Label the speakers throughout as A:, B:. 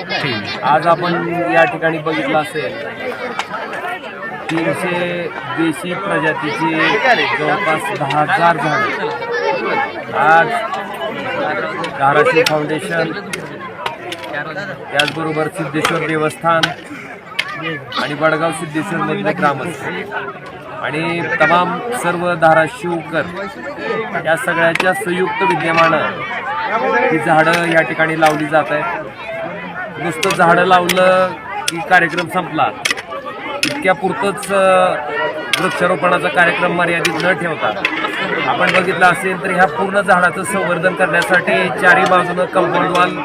A: आज आपण या ठिकाणी बघितलं असेल तीनशे देशी प्रजातीची जवळपास दहा हजार झाड. आज धाराशिव फाउंडेशन त्याचबरोबर सिद्धेश्वर देवस्थान आणि वडगाव सिद्धेश्वर मधले ग्रामस्थ आणि तमाम सर्व धाराशिवकर या सगळ्याच्या संयुक्त विद्यमानं ही झाडं या ठिकाणी लावली जात आहेत. नुसतं झाडं लावलं की कार्यक्रम संपला. इतक्या पुरतंच अ, वृक्षारोपणाचा कार्यक्रम मर्यादित न ठेवता. आपण बघितलं असेल तर ह्या पूर्ण झाडाचं संवर्धन करण्यासाठी चारी बाजूनं कंपाऊंड वॉल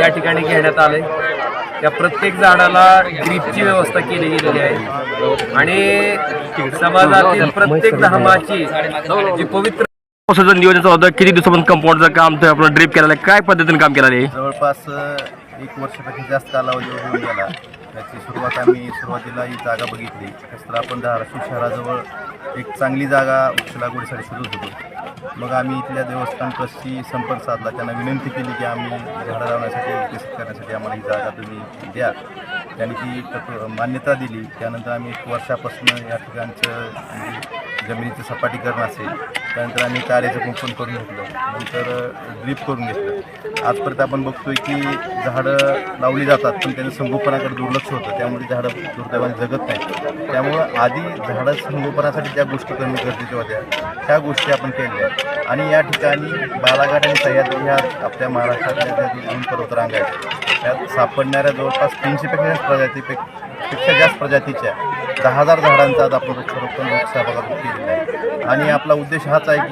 A: या ठिकाणी घेण्यात आले त्या प्रत्येक झाडाला ड्रीपची व्यवस्था केली गेलेली आहे. आणि समाजातील प्रत्येक धर्माची जी पवित्र
B: पावसाचं नियोजन होतं. किती दिवसापासून कंपाऊंडचं काम आपलं ड्रिप केलेलं आहे? काय पद्धतीने काम केलेलं आहे?
C: जवळपास एक वर्षापेक्षा जास्त कालावधी होऊन गेला. त्याची सुरुवात आम्ही सुरुवातीला ही जागा बघितली. तसं तर आपण धाराशिव शहराजवळ एक चांगली जागा वृक्ष लागवडीसाठी शोधत होतो मग आम्ही इथल्या देवस्थान ट्रस्टशी संपर्क साधला. त्यांना विनंती केली की आम्ही झाडं लावण्यासाठी विकसित करण्यासाठी आम्हाला ही जागा तुम्ही द्या. त्यांनी ती मान्यता दिली. त्यानंतर आम्ही एक वर्षापासून या ठिकाणचं जमिनीचं सपाटीकरण असेल त्यानंतर आम्ही तारेचं कुंपण करून घेतलं नंतर ड्रीप करून घेतलं. आजपर्यंत आपण बघतोय की झाडं लावली जातात पण त्यांचं संगोपनाकडे दुर्लक्ष होतं. त्यामुळे झाडं दुर्दैवाने जगत नाहीत. त्यामुळं आधी झाडं संगोपनासाठी ज्या गोष्टी करणं गरजेच्या होत्या. त्या गोष्टी आपण केल्या. आणि या ठिकाणी बालाघाट आणि सह्याद्री ह्या आपल्या महाराष्ट्रातल्या ज्या दोन पर्वतरांग आहेत त्यात सापडणाऱ्या जवळपास तीनशेपेक्षा प्रजातीपैकी पेक्षा जास्त प्रजातीच्या दहा हजार झाडांचा आज आपण वृक्षारोपण लोकसहभागातून आहे. आणि आपला उद्देश हाच आहे की